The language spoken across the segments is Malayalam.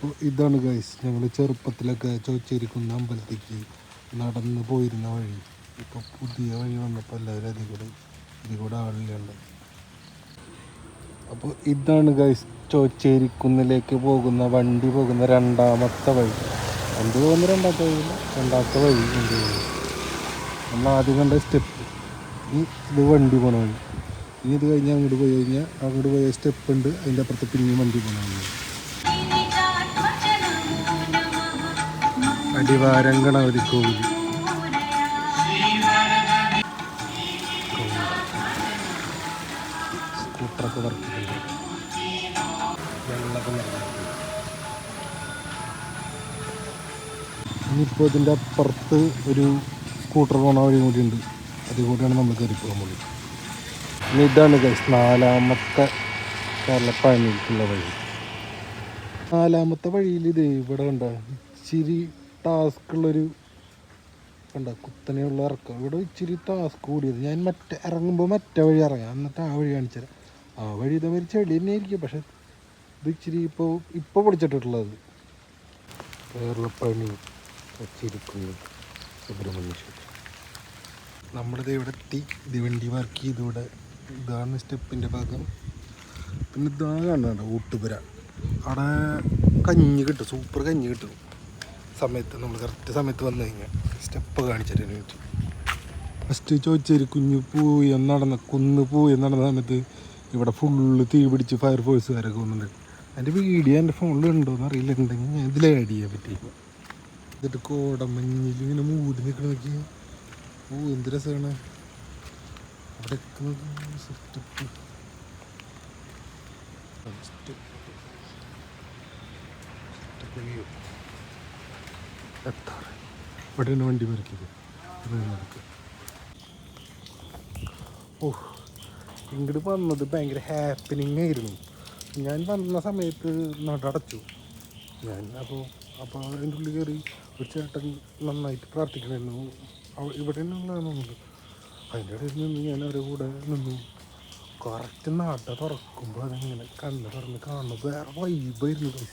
അപ്പോൾ ഇതാണ് ഗൈസ് ഞങ്ങൾ ചെറുപ്പത്തിലൊക്കെ ചോദിച്ചിരിക്കുന്ന അമ്പലത്തേക്ക് നടന്ന് പോയിരുന്ന വഴി. ഇപ്പോൾ പുതിയ വഴി വന്നപ്പോൾ എല്ലാവരും അതിൽ കൂടെ ഇതിൽ കൂടെ ആളിലുണ്ട് അപ്പോൾ ഇതാണ് ഗൈസ് ചോച്ചേരിക്കുന്നിലേക്ക് പോകുന്ന വണ്ടി പോകുന്ന രണ്ടാമത്തെ വഴി. വണ്ടി പോകുന്ന രണ്ടാമത്തെ വഴി രണ്ടാമത്തെ വഴി വണ്ടി പോകുന്നത്. നമ്മൾ ആദ്യം കണ്ട സ്റ്റെപ്പ് ഈ ഇത് വണ്ടി പോണ വഴി. ഇനി ഇത് കഴിഞ്ഞാൽ അങ്ങോട്ട് പോയി കഴിഞ്ഞാൽ അങ്ങോട്ട് പോയ സ്റ്റെപ്പ് ഉണ്ട് അതിന്റെ അപ്പുറത്ത് പിന്നെയും വണ്ടി പോണ വഴി അടിവാരം ഗണപതി കോവിൽ സ്കൂട്ടറൊക്കെ വർക്ക് ചെയ്യുന്നുണ്ട് വെള്ളമൊക്കെ ഇനിയിപ്പോൾ ഇതിന്റെ അപ്പുറത്ത് ഒരു സ്കൂട്ടർ പോണ വഴി കൂടി ഉണ്ട്. അതിൽ കൂടിയാണ് നമ്മൾ കയറി പോകാൻ പോകുന്നത് ഇനി ഇതാണ് ഗൈസ് നാലാമത്തെ കേരളപ്പഴനിക്കുള്ള വഴി. നാലാമത്തെ വഴിയിൽ ഇത് ഇവിടെ ഉണ്ടാകും ഇച്ചിരി ടാസ്ക് ഉള്ളൊരു കണ്ട കുത്തനെയുള്ള ഇറക്കം. ഇവിടെ ഇച്ചിരി ടാസ്ക് കൂടിയത്. ഞാൻ മറ്റേ ഇറങ്ങുമ്പോൾ മറ്റേ വഴി ഇറങ്ങാം. എന്നിട്ട് ആ വഴി കാണിച്ചു ആ വഴി ഇതേമാതിരി ചെളി തന്നെ ആയിരിക്കും. പക്ഷെ ഇത് ഇച്ചിരി ഇപ്പോൾ ഇപ്പോൾ പൊടിച്ചിട്ടുള്ളത് പണി വച്ചിരിക്കുന്നു സുബ്രഹ്മണ്യ ക്ഷേത്രം. നമ്മളിത് ഇവിടെ എത്തി. ഇത് വണ്ടി ചെയ്തിവിടെ ഇതാണ് സ്റ്റെപ്പിന്റെ ഭാഗം. പിന്നെ ഇതാ കാണുന്നുണ്ട് ഊട്ടുപുര. അവിടെ കഞ്ഞി കിട്ടും. സൂപ്പർ കഞ്ഞി കിട്ടും. സമയത്ത് നമ്മൾ കറക്റ്റ് സമയത്ത് വന്നു കഴിഞ്ഞാൽ സ്റ്റെപ്പ് കാണിച്ചിട്ട് ഫസ്റ്റ് ചോദിച്ചൊരു കുഞ്ഞു പോയി നടന്ന കുന്ന് പോയി നടന്ന സമയത്ത് ഇവിടെ ഫുള്ള് തീ പിടിച്ച് ഫയർ ഫോഴ്സുകാരൊക്കെ വന്നിട്ടുണ്ട് അതിന്റെ വീഡിയോ എന്റെ എന്ന് അറിയില്ല. ഉണ്ടെങ്കിൽ ഞാൻ ഇതിൽ ആഡ് ചെയ്യാൻ പറ്റി. എന്നിട്ട് കോടമഞ്ഞിൽ ഇങ്ങനെ മൂടി നിൽക്കണ നോക്കി ഓ എന്ത് രസമാണ് അവിടെ സെറ്റപ്പ് എത്താറ്. ഇവിടെയാണ് വണ്ടി മറിക്കത് ഓ ഇങ്ങോട്ട് വന്നത് ഭയങ്കര ഹാപ്പനിങ് ആയിരുന്നു. ഞാൻ വന്ന സമയത്ത് നടടച്ചു ഞാൻ അപ്പോൾ അപ്പോൾ അതിന്റെ ഉള്ളിൽ കയറി ഒരു ചേട്ടൻ നന്നായിട്ട് പ്രാർത്ഥിക്കണമായിരുന്നു. ഇവിടെ തന്നെ ഉള്ളതാണെന്നുണ്ട് അതിന്റെ ഇടയിൽ നിന്ന് ഞാൻ അവരുടെ കൂടെ നിന്നു. കറക്റ്റ് നട തുറക്കുമ്പോൾ അതിങ്ങനെ കണ്ണ് തുറന്ന് കാണുന്നു. വേറെ വൈബായിരുന്നു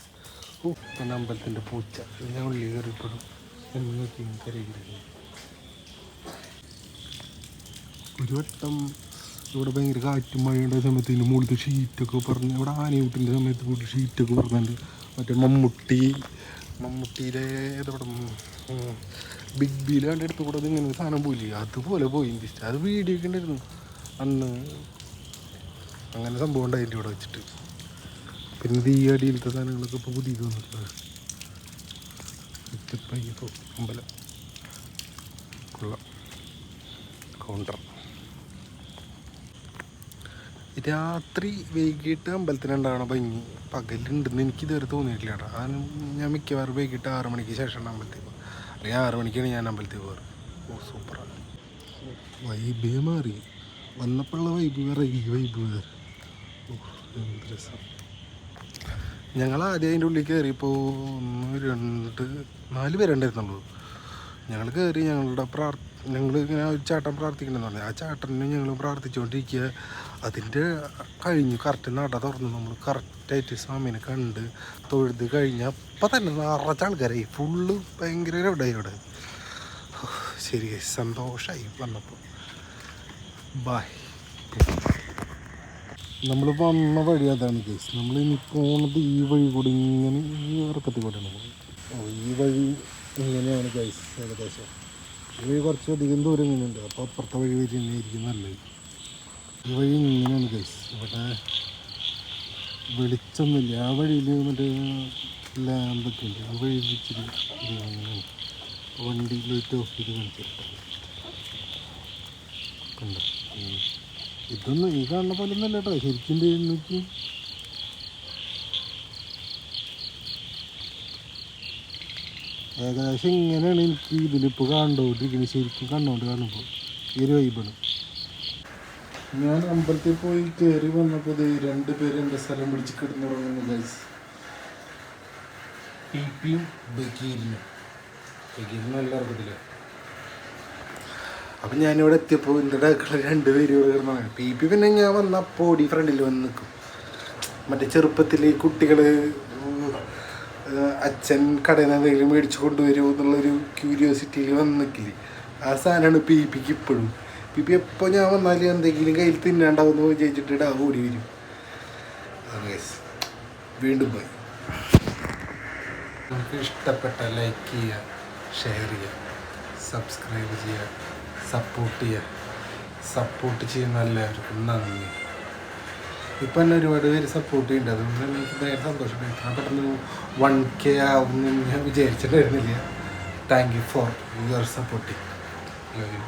പിന്നെ അമ്പലത്തിന്റെ പൂച്ച. ഞാൻ ഉള്ളി കയറിപ്പെടും. എന്ന് നോക്കി കരയില്ലായിരുന്നു ഒരു വട്ടം ഇവിടെ ഭയങ്കര കാറ്റും മഴയുടെ സമയത്ത് ഇതിന്റെ മുകളിൽ ഷീറ്റൊക്കെ പറഞ്ഞ് ഇവിടെ ആനയൂട്ടിന്റെ സമയത്ത് കൂടി ഷീറ്റൊക്കെ പറഞ്ഞിട്ടുണ്ട് മറ്റേ മമ്മൂട്ടി മമ്മൂട്ടിയിലെ ഏതവിടെ ബിഗ് ബിയിൽ കണ്ട അടുത്ത് കൂടെ ഇങ്ങനെ ഒരു സാധനം പോയില്ലേ? അതുപോലെ പോയി എനിക്ക് അത് വീഡിയോ ഒക്കെ ഉണ്ടായിരുന്നു അന്ന് അങ്ങനെ സംഭവം ഉണ്ടായിട്ട് ഇവിടെ വെച്ചിട്ട്. പിന്നെ ഈ അടിയിലത്തെ സാധനങ്ങളൊക്കെ ഇപ്പോൾ പുതിയത് വന്നിട്ടുള്ളത് ഇപ്പോൾ അമ്പലം. കൊള്ളാം. കൗണ്ടർ രാത്രി വൈകിട്ട് അമ്പലത്തിനുണ്ടാവണ ഭംഗി പകലുണ്ടെന്ന് എനിക്ക് ഇതുവരെ തോന്നിയിട്ടില്ല കേട്ടോ. അത് ഞാൻ മിക്കവാറും വൈകിട്ട് ആറ് മണിക്ക് ശേഷമാണ് അമ്പലത്തിൽ പോകുക അല്ലെങ്കിൽ ആറ് മണിക്കാണ് ഞാൻ അമ്പലത്തിൽ പോകാറ് ഓ സൂപ്പറാണ് വൈബേ മാറി. വന്നപ്പോഴുള്ള വൈബ് വേറെ ഈ വൈബ് വേറെ. ഓ എന്ത് രസം. ഞങ്ങൾ ആദ്യം അതിന്റെ ഉള്ളിൽ കയറിയപ്പോൾ ഒന്ന് രണ്ട് നാല് പേരുണ്ടായിരുന്നുള്ളൂ ഞങ്ങൾ കയറി ഞങ്ങളുടെ പ്രാർ ഞങ്ങൾ ഇങ്ങനെ ഒരു ചേട്ടൻ പ്രാർത്ഥിക്കണമെന്ന് പറഞ്ഞു. ആ ചേട്ടനെ ഞങ്ങൾ പ്രാർത്ഥിച്ചുകൊണ്ടിരിക്കുക. അതിന്റെ കഴിഞ്ഞു കറക്റ്റ് നട തുറന്നു. നമ്മൾ കറക്റ്റായിട്ട് സ്വാമിനെ കണ്ട് തൊഴുത് കഴിഞ്ഞ് അപ്പം തന്നെ നിറച്ച ആൾക്കാരായി. ഫുള്ള് ഭയങ്കര ഇവിടെ ഹോ, ശരി സന്തോഷമായി വന്നപ്പോൾ. ബായ് നമ്മൾ വന്ന വഴി അതാണ് കേസ് നമ്മൾ ഇനി പോണത് ഈ വഴി കൂടി ഇങ്ങനെ ഈ ഇറക്കത്തിൽ കൂടെയാണ് പോകുന്നത് ഈ വഴി ഇങ്ങനെയാണ് കേസ് ഏകദേശം. ഈ വഴി കുറച്ചധികം ദൂരം ഇങ്ങനെയുണ്ട്. അപ്പോൾ അപ്പുറത്തെ വഴി വഴി തന്നെയായിരിക്കും നല്ലത്. ഈ വഴി ഇങ്ങനെയാണ് കേസ് ഇവിടെ വെളിച്ചൊന്നുമില്ല. ആ വഴിയിൽ മറ്റേ ലാമ്പൊക്കെ ഉണ്ട്. ആ വഴി ഇച്ചിരി ഇത് അങ്ങനെയാണ് വണ്ടി ലൈറ്റ് ഓഫ് ചെയ്ത് കാണിച്ചിട്ടുണ്ട്. കണ്ടോ. ഇതൊന്നും ഈ കാണുന്ന പോലെ ഒന്നല്ല കേട്ടോ ശരിക്കും എണ്ണൂറ്റി ഏകദേശം ഇങ്ങനെയാണ് എനിക്ക് ഇതിലിപ്പോൾ കണ്ടുകൊണ്ടിരിക്കുന്നത് ശരിക്കും കണ്ടുകൊണ്ട് കാണുമ്പോൾ ഈ വൈബാണ് ഞാൻ അമ്പലത്തിൽ പോയി കയറി വന്നപ്പോൾ രണ്ട് പേര് എന്റെ സ്ഥലം പിടിച്ച് കിടന്നുറങ്ങുന്നു ഗൈസ് പി പിയും ബക്കീരിനും ബക്കീരിനും എല്ലാവർക്കും അറിയത്തില്ല അപ്പം ഞാനിവിടെ എത്തിയപ്പോൾ എന്റെ ഡാക്കളെ രണ്ട് പേര് ഇവിടെ കിടന്നാണ് പി പി പിന്നെ ഞാൻ വന്ന ഡി ഫ്രണ്ടിൽ വന്ന് നിൽക്കും മറ്റേ ചെറുപ്പത്തിൽ കുട്ടികൾ അച്ഛൻ കടയിൽ നിന്ന് എന്തെങ്കിലും മേടിച്ചു കൊണ്ടുവരുമോ എന്നുള്ളൊരു ക്യൂരിയോസിറ്റിയിൽ വന്ന് നിൽക്കില്ലേ ആ സാധനമാണ് പി പിക്ക് ഇപ്പോഴും. പി പി എപ്പോൾ ഞാൻ വന്നാലും എന്തെങ്കിലും കയ്യിൽ തിന്നാണ്ടാവുമെന്ന് വിചാരിച്ചിട്ട് ആ ഓടി വരും. വീണ്ടും പോയി. നമുക്ക് ഇഷ്ടപ്പെട്ട ലൈക്ക് ചെയ്യുക ഷെയർ ചെയ്യുക സബ്സ്ക്രൈബ് ചെയ്യുക. സപ്പോർട്ട് ചെയ്യുക സപ്പോർട്ട് ചെയ്യുന്ന എല്ലാവർക്കും നന്ദി. ഇപ്പം എന്നെ ഒരുപാട് പേര് സപ്പോർട്ട് ചെയ്യുന്നുണ്ട് അതുകൊണ്ട് തന്നെ എനിക്ക് ഭയങ്കര സന്തോഷം. എത്ര പെട്ടെന്ന് വൺ കെ ആവുമെന്ന് ഞാൻ വിചാരിച്ചിട്ടായിരുന്നില്ല thank you for your supporting love you